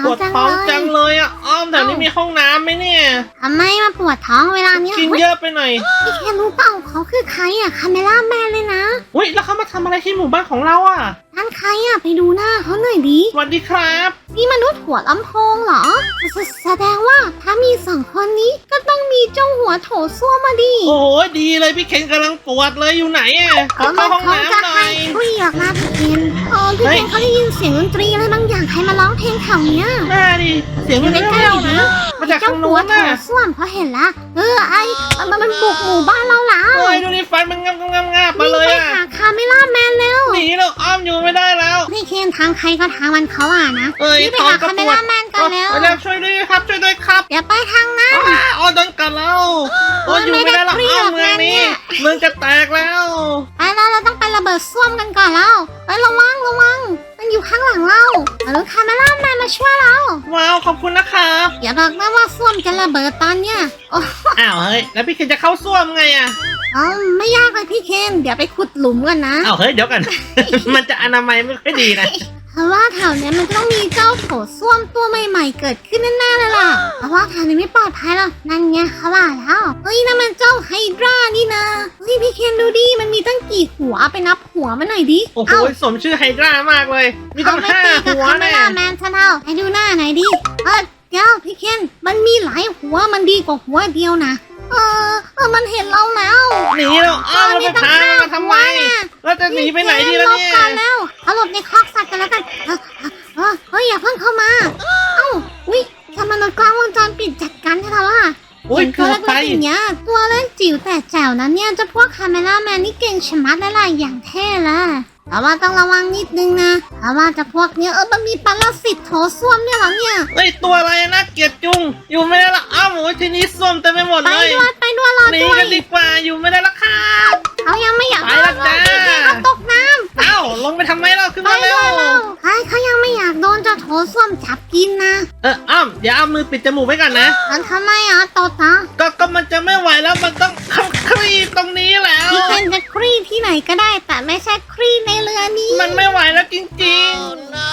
าวปวดจังท้องเลจังยเลยอะอ้อมแถวนี้มีห้องน้ำไหมเนี่ยทำไมมาปวดท้องเวลาเนี้ยกินเฮ้ยเยอะไปหน่อยพี่เคนรู้เปล่าเขาคือใครอะคาเมล่าแมนเลยนะอุ้ยแล้วเขามาทำอะไรที่หมู่บ้านของเราอะนั่นใครอะไปดูหน้าเขาหน่อยดิสวัสดีครับนี่มนุษย์หัวลำโพงเหรอแสแสดงว่าถ้ามีสองคนนี้ก็ต้องมีเจ้าหัวโถส้วมมาดิโอ้โหดีเลยพี่เคนกำลังปวดเลยอยู่ไหนอะขอเขาเข้ามาห้องคงจะน้ำหน่ให้อยคุยหรอกนะพี่เคนเออพี่เฮ้เคยนเขาได้ยินเสียงดนตรีอะไรบางอย่างใครมาร้องเพลงแถวเนี้ยหน้าดิเสียงมันอยู่ใกล้แว่วๆๆดินะมาจากเจ้าทางหัโน้วนโถน่ะส้วมเพราะเห็นละเออไอมันมันบุกหมู่บ้านเราแล้วโอ้ยดูนี่ฟันมันงับงับงับงับมาวิ่งเลยไปอะหาคาเมล่าแมนเร็วหนีแล้วอ้อมอยู่ไม่ได้แล้วพี่เคนทางใครก็ทางมันเขาอะนะเอ้ยรีบไปท้องหาก็คาเมปวดล่าแมนกันแล้วไปแล้วช่วยด้วยครับช่วยด้วยครับเดี๋ยวไปทางนั้น อ้าอ๋อโดนกัดแล้วโอ้ยอยู่ไม่ได้แล้วไม่ได้อ้อมเครีเมืยอดงนี้นะเนี่ยเมืองจะแตกแล้ว ไปแล้วเราต้องไประเบิดส้วมกันก่อนแล้วไประวังระวัง มันอยู่ข้างหลังเราเอาลูกคาเมล่าแมนมาช่วยเรา ว้าวขอบคุณนะครับอย่าบอกนะว่าส้วมจะระเบิดตอนเนี้ยโอ้อ้าวเฮ้ยแล้วพี่เคนจะเข้าส้วมไงอะเอาไม่ยากเลยพี่เคนเดี๋ยวไปขุดหลุมกันนะอ้าวเฮ้ยเดี๋ยวกัน มันจะอนามัยไม่ค่อยดีนะ เพราะว่าแถวเนี้ยมันต้องมีเจ้าโถส้วมตัวใหม่ๆ เกิดขึ้นแน่ๆเลยล่ะเพราะว่าแถวนี้ไม่ปลอดภัยหรอกนั่นไงเขาว่าแล้วเฮ้ยนั่นมันเจ้าไฮดรานี่นะเฮ้ยพี่เคนดูดิมันมีตั้งกี่หัวไปนับหัวมันหน่อยดิโอ้โหเอ้าสมชื่อไฮดรามากเลย มีตั้งเขห้าไม่ตีกับหัวคาเมแน่ล่าแมนซะแล้วให้ดูหน้าหน่อยดิเออเดี๋ยวพี่เคนมันมีหลายหัวมันดีกว่าหัวเดียวนะ เออเออมันเห็นเราแล้วหนีแล้วอ้าวเราไปพามันมาทำไมหัวน่ะเราจะหนีไปไหนดีล่ะเนี่ย หบก่อนแล้วเอาหลบในคอกสัตว์กันแล้วกันเออเออเออเฮ้ยอย่าเพิ่งเข้ามา เอ้าอุ้ยทำมนุษย์กล้องวงจรปิดจัดการให้เราล่ะโอ้ยเห็นตัเกืวอบไปเล็กๆอย่างเงี้ยตัวเล็กจิ๋วแต่แจ๋วนะเนี่ยเจะพวกคาเมล่าแมนนี่เก่งชะมัดเลยล่ะอย่างเท่เลย แต่ว่าต้องระวังนิดนึงนะเพราะว่าเจะพวกเนี้ยเออมันมีปรสิตโถส้วมเนี่ยเหรอเนี่ย เฮ้ยตัวอะไรนะเกลียดจุง อยู่ไม่ได้ละอ้าวโอ้ยทีนี้ส้วมเต็มไปหมดไปเลยด้วยไปด้วยรอหนีด้วยกันดีกว่าอยู่ไม่ได้ละครับเขายังไม่อยากไปละจ้าโดนพี่เขาตกน้ำอ้าวลงไปทำไมเราขึ้นไปมาด้เร็วยวเราใช่เขายังไม่อยากโดนเจ้าโถส้วมจับกินนะเอออ้อมเดี๋ยวเอามือปิดจมูกไว้ก่อนนะ มันทำไมอะตดนะก็ก็มันจะไม่ไหวแล้วมันต้องคลี่ตรงนี้แล้วพี่เคนจะคลี่ที่ไหนก็ได้ แต่ไม่ใช่คลี่ในเรือนี้ มันไม่ไหวแล้วจริง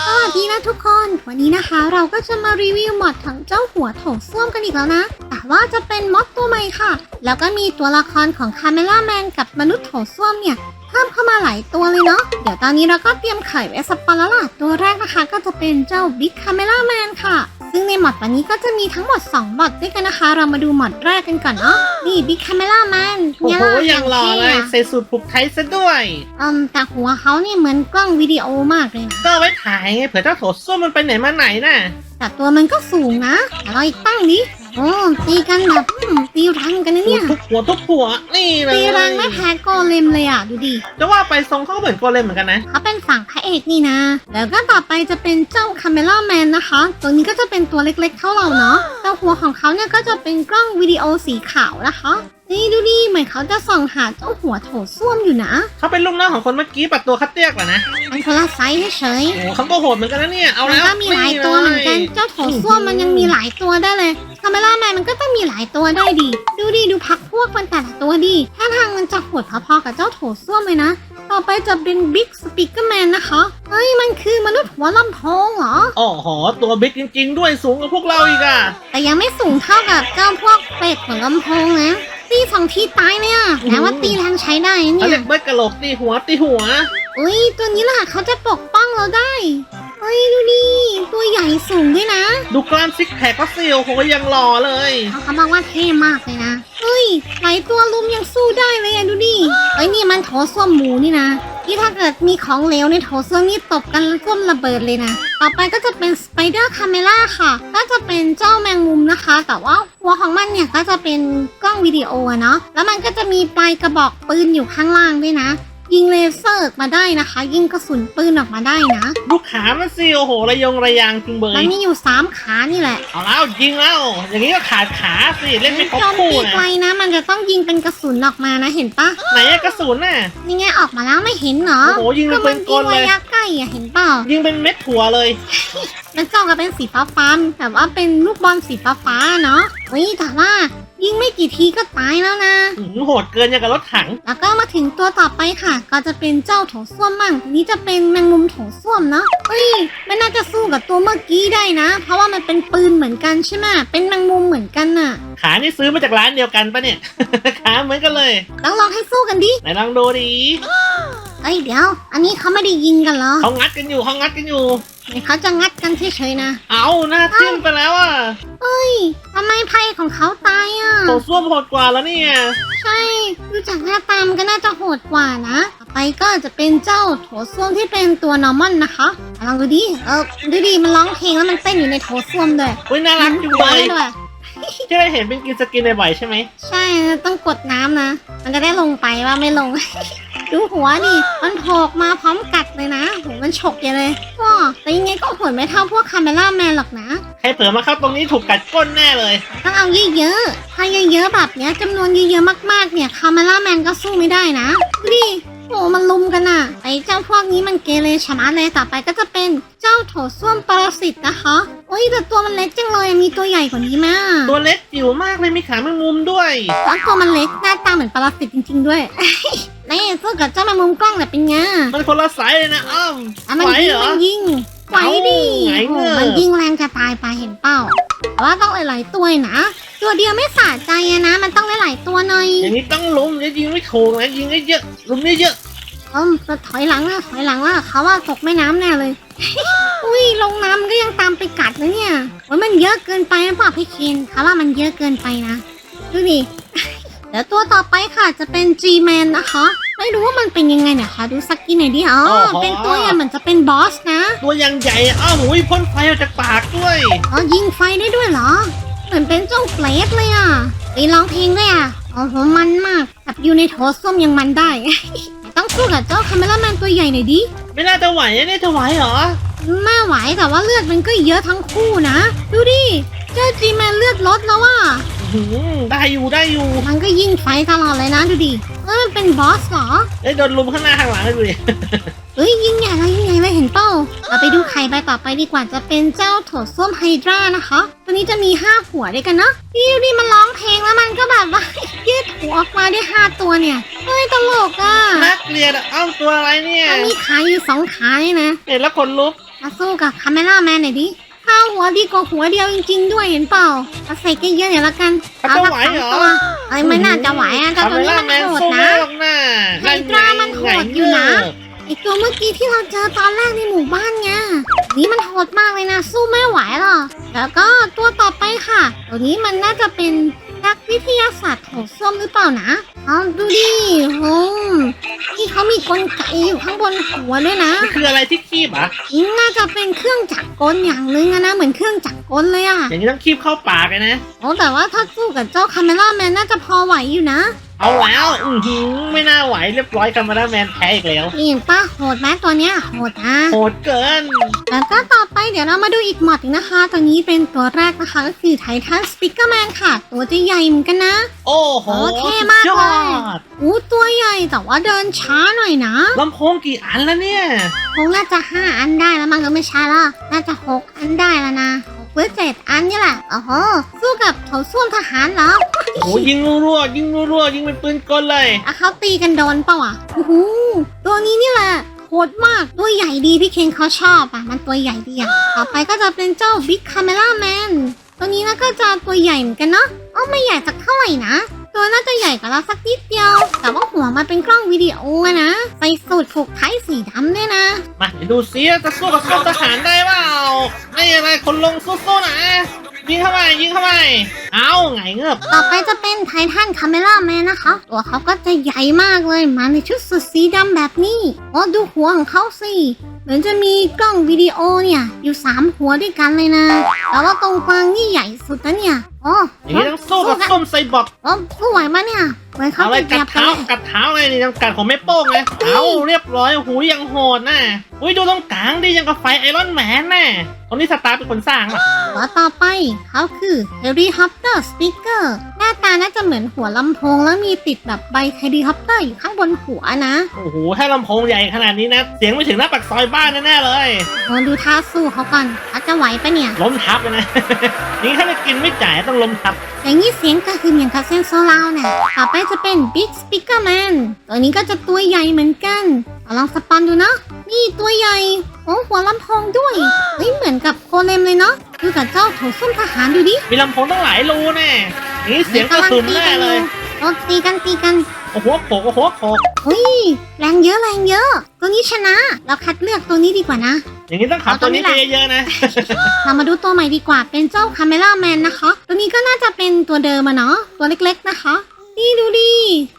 สวัสดีนะทุกคน วันนี้นะคะเราก็จะมารีวิวมอดของเจ้าหัวโถส้วมกันอีกแล้วนะ แต่ว่าจะเป็นมอดตัวใหม่ค่ะ แล้วก็มีตัวละครของคาเมล่าแมนกับมนุษย์โถส้วมเนี่ยเพิ่มเข้ามาหลายตัวเลยเนาะ เดี๋ยวตอนนี้เราก็เตรียมไข่ไว้สปอนแล้วล่ะ ตัวแรกนะคะก็จะเป็นเจ้าบิ๊กคาเมล่าแมนค่ะ ซึ่งในมอดวันนี้ก็จะมีทั้งหมด 2 มอดด้วยกันนะคะ เรามาดูมอดแรกกันก่อนเนาะนี่บิ๊กคาเมล่าแมนๆโอ้โหยังหล่อเลยใส่สูตรผูกไทยซะด้วยอืมแต่หัวเขาเนี่ยเหมือนกล้องวิดีโอมากเลยนะก็เอาไว้ถ่ายไงเผื่อเจ้าโถส้วมมันไปไหนมาไหนน่ะแต่ตัวมันก็สูงนะแต่เราอีกตั้งนี้ โอ้ตีกันแบบอืมตีรังกันนะเนี่ย ทุกหัวทุกหัวนี่เลยตีรังไม่แพ้โกเลมเลยอะ ดูดิ จะว่าไปทรงเขาก็เหมือนโกเลมเหมือนกันนะ เขาเป็นฝั่งพระเอกนี่นะ แล้วก็ต่อไปจะเป็นเจ้าคาเมล่าแมนนะคะ ตัวนี้ก็จะเป็นตัวเล็กๆเท่าเราเนาะแต่หัวของเขาเนี่ยก็จะเป็นกล้องวิดีโอสีขาวนะคะ นี่ดูดิเหมือนเขาจะส่องหาเจ้าหัวโถส้วมอยู่นะเขาเป็นลูกน้องของคนเมื่อกี้ปัดตัวคัดเตี้ยกเหรอนะมันคนละไซส์เฉยโอ้เขาก็โหดเหมือนกันนะเนี่ย เอาๆมันแล้วก็มีหลายตัวเหมือนกันเจ้าโถส้วมมันยังมีหลายตัวได้เลยคาเมล่าแมนมันก็ต้องมีหลายตัวได้ดีดูดิดูพักพวกมันแต่ละตัวดิถ้าทางมันจะโหดพอๆกับเจ้าโถส้วมเลยนะ ต่อไปจะเป็นบิ๊กสปีกเกอร์แมนนะคะเฮ้ยมันคือมนุษย์หัวลำโพงเหรออ๋อหอตัวบิ๊กจริง ๆ ด้วยสูงกว่าพวกเราอีกอะแต่ยังไม่สูงเท่ากับเจ้าพวกเป็ดหัวลำโพงนะ ตีสองทีตายเนี่ยแม้ว่าตีแรงใช้ได้นะเขาเนี่เรียยกเบิร์ดกระโหลกตีหัวตีหัว อุ้ยตัวนี้แหละเขาจะปกป้องเราได้เฮ้ยดูดิตัวใหญ่สูงด้วยนะดูกล้ามซิกแพคก็เซียวโหยังหล่อเลยเขาเขาบอกว่าเท่มากเลยนะเฮ้ยหลายตัวลุมยังสู้ได้เลยอะดูดิเอ้ยนี่มันโถส้วมหมูนี่นะที่ถ้าเกิดมีของเหลวในโถส้วมนี่ตบกันแล้วส้วมระเบิดเลยนะ ต่อไปก็จะเป็นสไปเดอร์คาเมล่าค่ะ ก็จะเป็นเจ้าแมงมุมนะคะ แต่ว่าหัวของมันเนี่ยก็จะเป็นกล้องวิดีโออะเนาะแล้วมันก็จะมีปลายกระบอกปืนอยู่ข้างล่างด้วยนะ ยิงเลเซอร์ออกมาได้นะคะ ยิงกระสุนปืนออกมาได้นะดูขามันเซียวโหระยงระยางจริงเบมัยนมีอยู่สามขานี่แหละเอาแล้วยิงแล้ว อย่างนี้ก็ขาดขาสิเล่นไม่ครบโจมคู่ตีนะไกลนะ มันจะต้องยิงเป็นกระสุนออกมานะเห็นปะไหนอะกระสุนน่ะ นี่ไงออกมาแล้วไม่เห็นเหรอโอ้โหยิงเป็ก็นปืมันนกยิลงเลระยยะใกล้อะเห็นเปล่ายิงเป็นเม็ดถั่วเลย มันจ้องกับเป็นสีฟ้าฟ้าๆแบบว่าเป็นลูกบอลสีฟ้าฟ้าๆเนาะอุ้ยแต่ว่า ยิงไม่กี่ทีก็ตายแล้วนะ อื้อหือโหดเกินอย่างกับรถถัง แล้วก็มาถึงตัวต่อไปค่ะ ก็จะเป็นเจ้าโถส้วมมั่งทีนี้จะเป็นแมงมุมโถส้วมเนาะเฮ้ยไม่น่าจะสู้กับตัวเมื่อกี้ได้นะ เพราะว่ามันเป็นปืนเหมือนกันใช่ไหมเป็นแมงมุมเหมือนกันน่ะขานี่ซื้อมาจากร้านเดียวกันปะเนี่ย ขาเหมือนกันเลย ต้องลองให้สู้กันดิไหนลองดูดิเอ้ยเดี๋ยว อันนี้เขาไม่ได้ยิงกันเหรอ เขางัดกันอยู่เขางัดกันอยู่ เดี๋ยวเขาจะงัดกันเฉยๆนะ เอาหน้าทิ่มไปแล้วอะเฮ้ยทำไมไพ่ของเขาตายอะโถส้วมโหดกว่าแล้วเนี่ยใช่ดูจากหน้าตามนก็น่าจะโหดกว่านะ ต่อไปก็จะเป็นเจ้าโถส้วมที่เป็นตัวนอร์มอนนะคะลองดูดิ เออดูดิ มันร้องเพลงแล้วมันเต้นอยู่ในโถส้วมด้วยอุ้ยน่ารักจังหัวเลยด้วย ที่ได้เห็นเป็นกินสกินบ่อยๆใช่ไหม ใช่ ต้องกดน้ำนะ มันจะได้ลงไปว่าไม่ลง ดูหัวดิมันโผล่ออกมาพร้อมกัดเลยนะโหมันฉกใหญ่เลยว้าแต่ยังไงก็โหดไม่เท่าพวกคาเมล่าแมนหรอกนะใครเผลอมาเข้าตรงนี้ถูกกัดก้นแน่เลย ต้องเอาเยอะๆถ้าเยอะๆแบบเนี้ยจำนวนเยอะๆมากๆเนี่ยคาเมล่าแมนก็สู้ไม่ได้นะดูดิโอ้มันลุมกันอะไอ้เจ้าพวกนี้มันเกเรชะมัดเลยต่อไปก็จะเป็นเจ้าโถส้วมปรสิตนะคะโอ้ยแต่ตัวมันเล็กจังเลยมีตัวใหญ่กว่านี้มาก ตัวเล็กจิ๋วมากเลยมีขาแมงมุมด้วยแล้วตัวมันเล็กหน้าตาเหมือนปรสิตจริง ๆ ด้วย นี่สู้กับเจ้าแมงมุมกล้องเนี่ยเป็นไงมันคนละสายเลยนะอ้อมอะมันไหวยิงเหรอ มันยิงไหวดิเอ้าไหวโอ้เงโหอะ มันยิงแรงจะตายไปเห็นเป้าแต่ว่าต้องหลายๆตัวนะ ตัวเดียวไม่สะใจอะนะ มันต้องหลายๆตัวหน่อยอย่างนี้ต้องลุมจะยิงไม่ถูกนะยิงเยอะๆลุมเยอะเออจะถอยหลังนะถอยหลังว่าเขาว่าตกแม่น้ำแน่เลย อุ้ยลงน้ำก็ยังตามไปกัดนะเนี่ยว่ามันเยอะเกินไปนะป่ะพี่เคนเขาว่ามันเยอะเกินไปนะดูดิเดี๋ยวตัวต่อไปค่ะจะเป็น G-Man นะคะ ไม่รู้ว่ามันเป็นยังไงเนี่ยคะดูสักกี่หน่อยดิอ๋อเป็นตัวอย่างเหมือนจะเป็นบอสนะๆตัวยังใหญ่อะอ้าวหูยพ่นไฟออกจากปากด้วย อ๋อยิงไฟได้ด้วยเหรอ เหมือนเป็นเจ้าเฟลสเลยอะไปร้องเพลงด้วยอะโอ้โหมันมากแบบอยู่ในโถส้วมยังมันได้ ต้องสู้กับเจ้าคาเมล่าแมนตัวใหญ่หน่อยดิไม่น่าจะไหวอะเนี่ยจะไหวเหรอ ไม่ไหวแต่ว่าเลือดมันก็เยอะทั้งคู่นะ ดูดิเจ้าจีแมนเลือดลดแล้วว่ะอื้อ หือได้อยู่ได้อยู่มันก็ยิงไฟตลอดเลยนะดูดิเออมันเป็นบอสเหรอ เอ้ยโดนลุมข้างหน้าข้างหลังเลยดูดิ เอ้ยยิงใหญ่เลยยิงใหญ่เลยเห็นเป้าเราไปดูไข่ใบต่อไปดีกว่าจะเป็นเจ้าโถส้วมไฮดรานะคะ ตัวนี้จะมีห้าหัวด้วยกันเนาะนี่ดูดิมันร้องเพลงแล้วมันก็แบบว่า ยืดหัวออกมาได้ห้าตัวเนี่ยเฮ้ยตลกอะนักเรียนอะอ้าวตัวอะไรเนี่ยมันมีขาอยู่สองขาเนี่ยนะเห็นแล้วขนลุกมาสู้กับคาเมล่าแมนหน่อยดิ ห้าหัวดีกว่าหัวเดียวจริง ๆ ด้วยเห็นเปล่าเอาใส่เยอะๆเดี๋ยวละกันเขาจะไหวเหรอสักสงตัวเอ้ยไม่น่าจะไหวอะแต่ตัวนี้มันแมนโหดสู้นะไม่หรอกนะไฮดรามันโหดอยู่นะ ไอตัวเมื่อกี้ที่เราเจอตอนแรกในหมู่บ้านไงนี่มันโหดมากเลยนะ สู้ไม่ไหวหรอกแล้วก็ตัวต่อไปค่ะ ตัวนี้มันน่าจะเป็น นักวิทยาศาสตร์โถส้วมหรือเปล่านะเอาดูดิโหนี่เขามีกลไกอยู่ข้างบนหัวด้วยนะนี่คืออะไรที่คีบอะน่าจะเป็นเครื่องจักรกลอย่างหนึงอะนะ เหมือนเครื่องจักรกลเลยอะอย่างนี้ต้องคีบเข้าปากเลยนะ โอ้แต่ว่าถ้าสู้กับเจ้าคาเมล่าแมนน่าจะพอไหวอยู่นะ เอาแล้วอือหือไม่น่าไหวเรียบร้อยกันมาแล้วแมนแพ้อีกแล้ว นี่เห็นป้าโหดไหมตัวเนี้ยโหดนะโหดเกิน แล้วก็ต่อไปเดี๋ยวเรามาดูอีกหมอดหนึ่งนะคะ ตัวนี้เป็นตัวแรกนะคะก็คือไททันสปิกเกอร์แมนค่ะ ตัวจะใหญ่เหมือนกันนะ โอ้โหโอ้เท่มากสุดเลยอดอู้ตัวใหญ่แต่ว่าเดินช้าหน่อยนะลำโพงกี่อันแล้วเนี่ย คงน่าจะห้าอันได้แล้วมั้งก็ไม่ใช่ละน่าจะหกอันได้แล้วนะหกหรือเจ็ดอันนี่แหละโอ้โหสู้กับโถส้วมทหารเหรอ โอ้ยิงรัวๆยิงรัวๆยิงเป็นปืนกลเลยอะเขาตีกันโดนเปล่าอะโอ้โหตัวนี้นี่แหละโหดมากตัวใหญ่ดีพี่เคนเขาชอบอะ มันตัวใหญ่ดีอะ ต่อไปก็จะเป็นเจ้าบิ๊กคาเมล่าแมนตัวนี้นะก็จะตัวใหญ่เหมือนกันเนาะเอ้าไม่ใหญ่สักเท่าไหร่นะตัวน่าจะใหญ่กว่าเราสักนิดเดียว แต่ว่าหัวมันเป็นกล้องวิดีโออะนะใส่สูตรผูกไทยสีดำด้วยนะ มาเดี๋ยวดูซิจะสู้กับกองทหารได้เปล่าไม่อะไรคนลงสู้ๆนะ ยิงเข้าไปยิงเข้าไปเอาไงเงือบต่อไปจะเป็นไททันคาเมล่าแมนนะคะ ตัวเขาก็จะใหญ่มากเลย มาในชุดสุดสีดำแบบนี้โอ้ดูหัวของเขาสิ เหมือนจะมีกล้องวิดีโอเนี่ย อยู่สามหัวด้วยกันเลยนะ แต่ว่าตรงกลางนี่ใหญ่สุดนะเนี่ย โอ้อย่างนี้ต้องสู้กับกันส้มไซบอร์กโอ้สู้ไหวปะเนี่ย เหมือนเขาเอาอะไรจะเหกัยีดยบกัเท้านเลยกัดเท้าเลยนี่ยังกัดของไม่โป้งเลยเอาเรียบร้อยโอ้โหยังโหดน่ะอุ้ยดูตรงกลางดิยังกับไฟไอรอนแมนน่ะตรงนี้สตาร์เป็นคนสร้างอะหัวต่อไปเขาคือเฮลิคอปเตอร์สปีกเกอร์หน้าตาน่าจะเหมือนหัวลำโพงแล้วมีติดแบบใบเฮลิคอปเตอร์อยู่ข้างบนหัวนะโอ้โหถ้าลำโพงใหญ่ขนาดนี้นะ เสียงไปถึงหน้าปากซอยบ้านแน่ๆเลยโอ้ดูท่าสู้เขาก่อนชัดจะไหวปะเนี่ย ล้มทับเลยนะ นี่ถ้าจะกินไม่จ่ายต้องล้มทับอย่างนี้เสียงกระหึ่มอย่างกับเซนโซลาวเนี่ยต่อไปจะเป็น Big Speaker Man ตัวนี้ก็จะตัวใหญ่เหมือนกันเอาลองสปอนดูนะ นี่ตัวใหญ่ โอ้หัวลำโพงด้วยเฮ้ยเหมือนกับโคเลมเลยเนาะดูกับเจ้าโถส้วมทหารดูดิ มีลำโพงตั้งหลายรูแน่นี่เสียงกระสุนแน่เลยโอ้ตีกันตีกันโอ้โหโขกโอ้โหโขกเฮ้ยแรงเยอะแรงเยอะ ตัวนี้ชนะ เราคัดเลือกตัวนี้ดีกว่านะ อย่างนี้ต้องขับเอาตัตัววนี้นี้แหไปละเยอะๆนะ เรามาดูตัวใหม่ดีกว่าเป็นเจ้าคาเมล่าแมนนะคะ ตัวนี้ก็น่าจะเป็นตัวเดิมอะเนาะตัวเล็กๆนะคะ นี่ดูดิ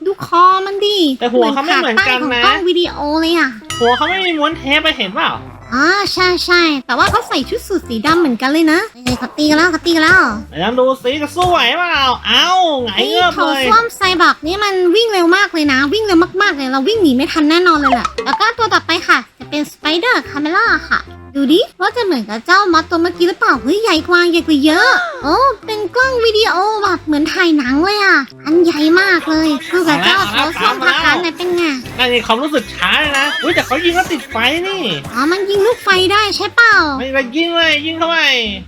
ดูคอมันดิแต่หัวเขาไม่เหมือนกันขานะตั้งของกล้องวิดีโอเลยอะหัวเขาไม่มีม้วนเทปไปเห็นเปล่าอ่าใช่ใช่ แต่ว่าเขาใส่ชุดสูทสีดำเหมือนกันเลยนะเฮ้ยเขาตีกันแล้วเขาตีกันแล้วไหนลองดูสิจะสู้ไหวเปล่า เอ้าไงายเงือบโถเลยส้วมไซบักนี่มันวิ่งเร็วมากเลยนะ วิ่งเร็วมากๆเลย เราวิ่งหนีไม่ทันแน่นอนเลยแหละแล้วก็ตัวต่อไปค่ะ จะเป็นสไปเดอร์คาเมล่าค่ะ ดูดิว่าจะเหมือนกับเจ้ามอสตัวเมื่อกี้หรือเปล่าเฮ้ยใหญ่กว่าใหญ่กว่าเยอะ โอ้เป็นกล้องวิดีโอแบบเหมือนถ่ายหนังเลยอะ อันใหญ่มากเลยคือกับเจ้าโถส้วมทหารเนี่ยเป็นไงนั่นนี่ความรู้สึกช้าเลยนะอุ้ยแต่เขายิงแล้วติดไฟนี่อ๋อมันยิงลูกไฟได้ใช่เปล่าไม่ไปยิงเลยยิงเข้าไป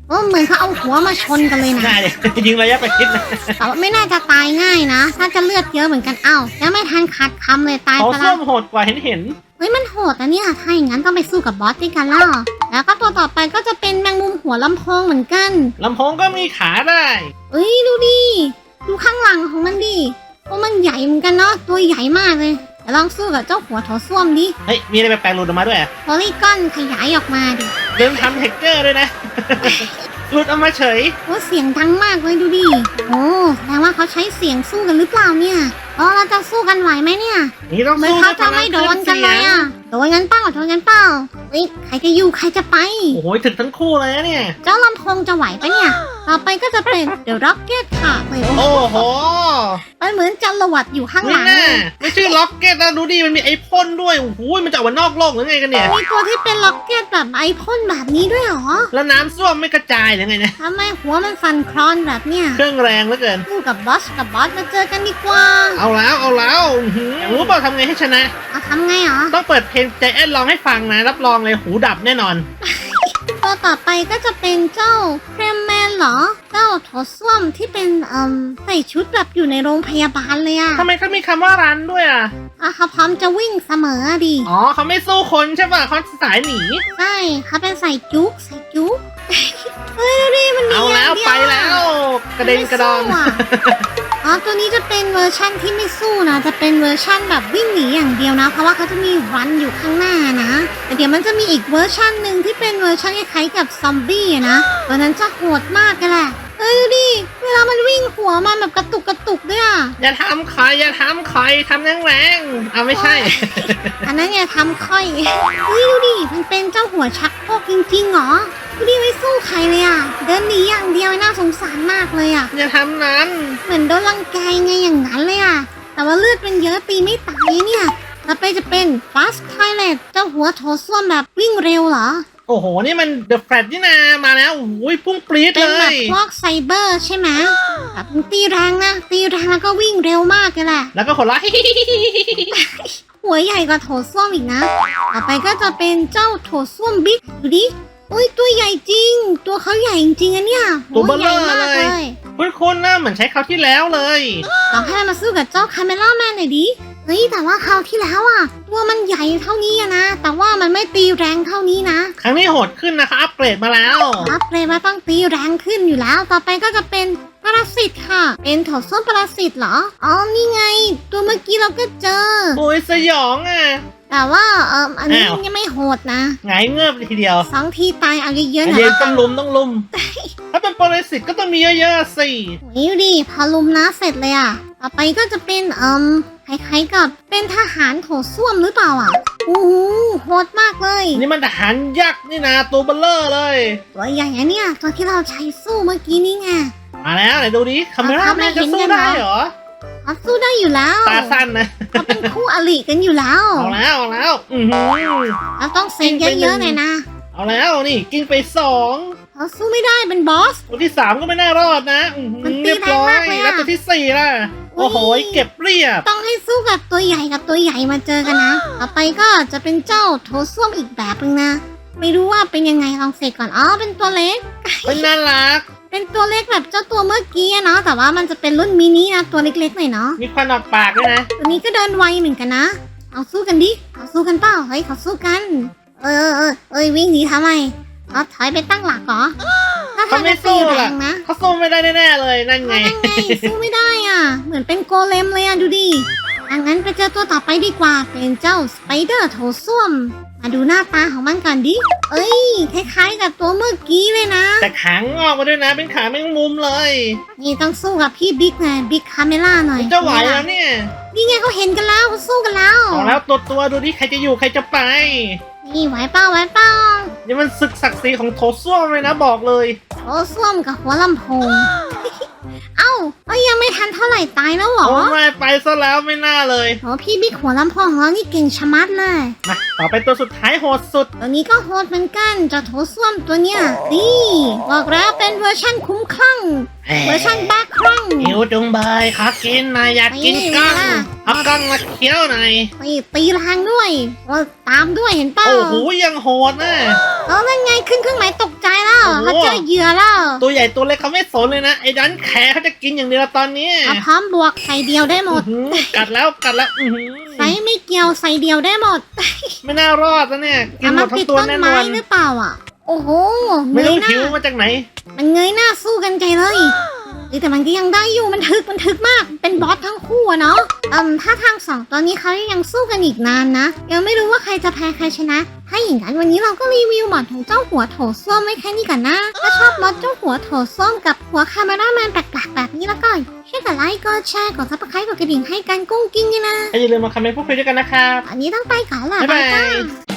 โอ้เหมือนเขาเอาหัวมาชนกันเลยนะได้เลยยิงระยะประชิดนะแต่ว่าไม่น่าจะตายง่ายนะน่าจะเลือดเยอะเหมือนกันเอ้ายังไม่ทันขาดคำเลยตายเขาซะส้แล้ววมโหดกว่าเห็นเห็นเฮ้ยมันโหดนะเนี่ยถ้าอย่างนั้นต้องไปสู้กับบอสด้วยกันแล้ว แล้วก็ตัวต่อไปก็จะเป็นแมงมุมหัวลำโพงเหมือนกันลำโพงก็มีขาได้ เอ้ยดูดิดูข้างหลังของมันดิโอ้มันใหญ่เหมือนกันเนาะตัวใหญ่มากเลยเดี๋ยวลองสู้กับเจ้าหัวโถส้วมดิเฮ้ย มีอะไรแปลกๆหลุดออกมาด้วยอะโพลีกอนขยายออกมาดิเดินทำเทคเจอร์ด้วยนะ หลุดออกมาเฉย โอ้เสียงดังมากเลยดูดิโอ้แสดงว่าเขาใช้เสียงสู้กันหรือเปล่าเนี่ยอ๋อเราจะสู้กันไหวไหมเนี่ยนี่ต้องเหมือนสู้เขาจะไม่โดนกันเลยอะโดนกันเปล่าโดนกันเปล่าเฮ้ยใครจะอยู่ใครจะไป โอ้โหถึงทั้งคู่เลยนะเนี่ย เจ้าลำโพงจะไหวปะเนี่ย ต่อไปก็จะเป็น The Rocket ค่ะเลยโอ้โอ้โหมันเหมือนจรวดอยู่ข้างหไม่ลังน่าไม่ใช่ล็อกเก็ตนะดูดิมันมีไอพ่นด้วยโอ้โหมันจะออกมานอกโลกหรือไงกันเนี่ย มีตัวที่เป็นล็อกเก็ตแบบไอพ่นแบบนี้ด้วยเหรอแล้วน้ำส้วมไม่กระจายหรือไงเนี่ยทำไมหัวมันสั่นคลอนแบบเนี้ยเครื่องแรงเหลือเกินสู้กับบอสกับบอสมาเจอกันดีกว่าเอาแล้วเอาแล้วอื้อหืออยากรู้เปล่าทำไงให้ชนะ เอาทำไงเหรอต้องเปิดเพลงใจแอนร้องให้ฟังนะรับรองเลยหูดับแน่นอน ตัวต่อไปก็จะเป็นเจ้าเครมแมนเหรอ เจ้าโถส้วมที่เป็นเอ่มใส่ชุดแบบอยู่ในโรงพยาบาลเลยอะทำไมเขามีคำว่ารันด้วยอะ อะเขาพร้อมจะวิ่งเสมออะดิอ๋อเขาไม่สู้คนใช่ป่ะเขาสายหนี ใช่เขาเป็นใส่จุกใส่จุก เฮ้ยดูดิมันมีเอาแล้วย่งดียไปแล้ว กระเด็นกระดอน ไม่สู้อะอ๋อตัวนี้จะเป็นเวอร์ชั่นที่ไม่สู้นะ จะเป็นเวอร์ชั่นแบบวิ่งหนีอย่างเดียวนะ เพราะว่าเขาจะมีรันอยู่ข้างหน้านะแต่เดี๋ยวมันจะมีอีกเวอร์ชั่นหนึ่งที่เป็นเวอร์ชันคล้ายๆกับซอมบี้อะนะตัวนั้นจะโหดมากกันแหละเอ้ยดูดิ เวลามันวิ่งหัวมันแบบกระตุกกระตุกด้วยอะอย่าทำใครอย่าทำใครทำแรงๆเอาไม่ใช่ อันนั้นอย่าทำค่อยเฮ้ยดูดิ มันเป็นเจ้าหัวชักโครกจริงๆเหรอ ดูดิไม่สู้ใครเลยอะเดินหนีอย่างเดียวน่าสงสารมากเลยอะอย่าทำนั้น เหมือนโดนรังแกไงอย่างนั้นเลยอะแต่ว่าเลือดมันเยอะตีไม่ตายเนี่ย ต่อไปจะเป็น Fast Toilet เจ้าหัวโถส้วมแบบวิ่งเร็วเหรอ โอ้โห นี่มันเดอะแฟลตนี่นามาแล้วโอ้ยพุ่งปรี๊ดเป็เลนแบบย พวกไซเบอร์ใช่ไหมแบบมันตีแรงนะตีแรงแล้วก็วิ่งเร็วมากเลยแหละ แล้วก็หัวเราะ หัวใหญ่กว่าโถส้วมอีกนะ ต่อไปก็จะเป็นเจ้าโถส้วมบิ๊กดูดิ อุ้ยตัวใหญ่จริง ตัวเขาใหญ่จริงๆอะเนี่ยตัวเบลใหญ่อมากเลเลยยคุ้นๆนะเหมือนใช้เขาวที่แล้วเลย ลองให้มันมาสู้กับเจ้าคาเมล่าแมนหน่อยดิเฮ้ยแต่ว่าคราวที่แล้วอะตัวมันใหญ่เท่านี้อะนะ แต่ว่ามันไม่ตีแรงเท่านี้นะครั้งนี้โหดขึ้นนะคะอัปเกรดมาแล้วอัพเลยมาต้องตีแรงขึ้นอยู่แล้ว ต่อไปก็จะเป็นปรสิตค่ะ เป็นโถส้วมปรสิตเหรออ๋อนี่ไง ตัวเมื่อกี้เราก็เจอ โอ้ยสยองอะ แต่ว่าเอออันนี้อ้าว ยังไม่โหดนะหงายเงือบเลยทีเดียวสองทีตายเอาเยอะๆอันนะเย็นต้องลุมต้องลุม ถ้าเป็นปรสิตก็ต้องมีเยอะๆสิโอ้ยดูดิพอลุมนะเสร็จเลยอะต่อไปก็จะเป็นเอ่มคล้ายๆกับเป็นทหารโถส้วมหรือเปล่าอะโอ้โหโหดมากเลย นี่มันทหารยักษ์นี่นะตัวเบลเลอร์เลย ตัวใหญ่อะเนี่ยตัวที่เราใช้สู้เมื่อกี้นี่ไง มาแล้วไหนดูดิคาเมราเอาแมไม่นจะเห็นสู้กันได้เหรอ เหรอเขาสู้ได้อยู่แล้วตาสั้นนะเขาเป็นคู่อริกันอยู่แล้ว เอาแล้วเอาแล้วอือหือเราต้องเซ็นเยอะๆหน่อยนะเอาแล้วนี่กินไปสองเขาสู้ไม่ได้เป็นบอส ตัวที่สามก็ไม่น่ารอดนะอื้อหือมันตีเรียบร้อแรงมายกเลยอะแล้วตัวที่สี่ล่ะอุ๊ย โอ้โหเก็บเรียบต้องให้สู้กับตัวใหญ่กับตัวใหญ่มาเจอกันนะ ต่อไปก็จะเป็นเจ้าโถส้วมอีกแบบนึงนะ ไม่รู้ว่าเป็นยังไงลองเสกก่อนอ๋อเป็นตัวเล็กเป็นน่ารัก เป็นตัวเล็กแบบเจ้าตัวเมื่อกี้อะเนาะแต่ว่ามันจะเป็นรุ่นมินินะตัวเล็กๆหน่อยเนาะมีควันออกปากด้วยนะตัวนี้ก็เดินไวเหมือนกันนะ เอาสู้กันดิเอาสู้กันเปล่าเฮ้ยเขาสู้กัน เออเออเออเอ้ยวิ่งหนีทำไมเอาถอยไปตั้งหลักเหรอถ้าเขาทางไม่จะสู้ตีแรหรอกงนะเขาสู้ไม่ได้แน่ๆเลยนั่นไงนั่นไงสู้ไม่ได้อะ เหมือนเป็นโกเลมเลยอะดูดิอังั้นไปเจอตัวต่อไปดีกว่าเป็นเจ้าสไปเดอร์โถส้วม มาดูหน้าตาของมันก่อนดิ เอ้ย คล้ายๆกับตัวเมื่อกี้เลยนะ แต่ขางอกมาด้วยนะ เป็นขาแมงมุมเลยนี่ต้องสู้กับพี่บิ๊กไงบิ๊กคาเมล่าหน่อยจะไหวแล้วเนี่ยนี่ไงเขาเห็นกันแล้วเขาสู้กันแล้วเอาแล้วตัวตัวๆดูดิใครจะอยู่ใครจะไป นี่ไหวเป้าไหวเป้านี่มันศึกศักดิ์ศรีของโถส้วมเลยนะบอกเลยโถส้วมกับหัวลำโพง เอ้าเอ้ยยังไม่ทันเท่าไหร่ตายแล้วเหรอโอ้ไม่ไปซะแล้วไม่น่าเลยโหพี่บิ๊กหัวลำโพงของเรานี่เก่งชะมัดเลยมาต่อไปตัวสุดท้ายโหดสุด ตัวนี้ก็โหดเหมือนกันเจะโถส้วมตัวเนี้ยนี่บอกแล้วเป็นเวอร์ชั่นคุ้มคลั่งเวอร์ชันบ้าคลั่งหิวจุงเบยขอกินหน่อยอยากกินนี่กั้งล่ะเอากั้งมาเคี้ยวหน่อยตีตีแรงด้วยว่าตามด้วยเห็นเปล่าโอ้โหยังโหดนะเออนั่นไงขึ้นเครื่องหมายตกใจ แล้วโอ้โห เขาเจอเหยื่อแล้วตัวใหญ่ตัวเล็กเขาไม่สนเลยนะ ไอ้ดันแขเขาจะกินอย่างเดียวตอนนี้เอาพร้อมบวกใส่เดียวได้หมด อื้อหือกัดแล้วกัดแล้วอื้อหือใส่ไม่เกี่ยวใส่เดียวได้หมดไม่น่ารอดนะเนี่ยกินเอาหมมาดทั้ติงดตัวต้นแน่นไม้อนหรือเปล่าอะ โอ้โหไม่เงรู้ยหน้าหิวมาจากไหน มันเงยหน้าสู้กันใจเลย เฮ้ยแต่มันก็ยังได้อยู่มันทึกมันทึกมาก เป็นบอสทั้งคู่อะเนาะอืมถ้าทางสองตัวนี้เขายังสู้กันอีกนานนะ ยังไม่รู้ว่าใครจะแพ้ใครชนะ ถ้าอย่างนั้นวันนี้เราก็รีวิวหมอดของเจ้าหัวโถส้วมไม่แค่นี้กันนะ ถ้าชอบมอดเจ้าหัวโถส้วมกับหัวคาเมราแมนแปลกๆแบบนี้แล้วก็ช่วยกดไลค์กดแชร์กดซับสไครต์กดกระดิ่งให้กันกุ้งกิ้งด้วยนะอย่าลืมมาคอมเมนต์พูดคุยด้วยกันนะครับ อันนี้ต้องไปก่อนละบ๊ายบาย จ้า